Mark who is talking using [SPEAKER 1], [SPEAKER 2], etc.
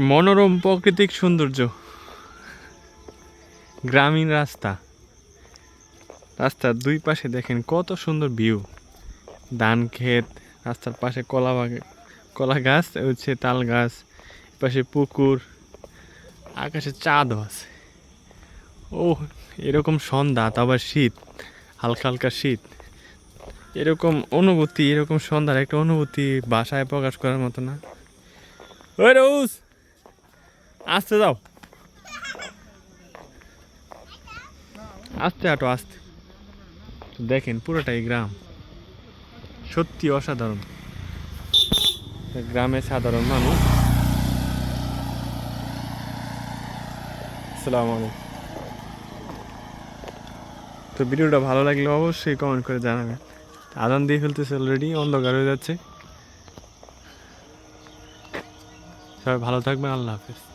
[SPEAKER 1] মনোরম প্রাকৃতিক সৌন্দর্য। গ্রামীণ রাস্তা। রাস্তার দুই পাশে দেখেন কত সুন্দর ভিউ। ধান ক্ষেত, রাস্তার পাশে কলা কলা গাছ হচ্ছে তাল গাছ পাশে পুকুর, আকাশে চাঁদও আছে। ও এরকম সন্ধ্যা তারপর শীত, হালকা হালকা শীত। এরকম অনুভূতি, এরকম সন্ধ্যার একটা অনুভূতি বাসায় প্রকাশ করার মতো না। ওই রৌস আসতে যাও। আস্তে হাঁটো, আস্তে। দেখেন, পুরোটাই গ্রাম। সত্যি অসাধারণ। গ্রামে সাধারণ মানুষ। আসসালামু আলাইকুম। তো ভিডিওটা ভালো লাগলে অবশ্যই কমেন্ট করে জানাবেন। আদান দিয়ে ফেলতেছে অলরেডি অন্ধকার হয়ে যাচ্ছে। সবাই ভালো থাকবেন, আল্লাহ হাফিজ।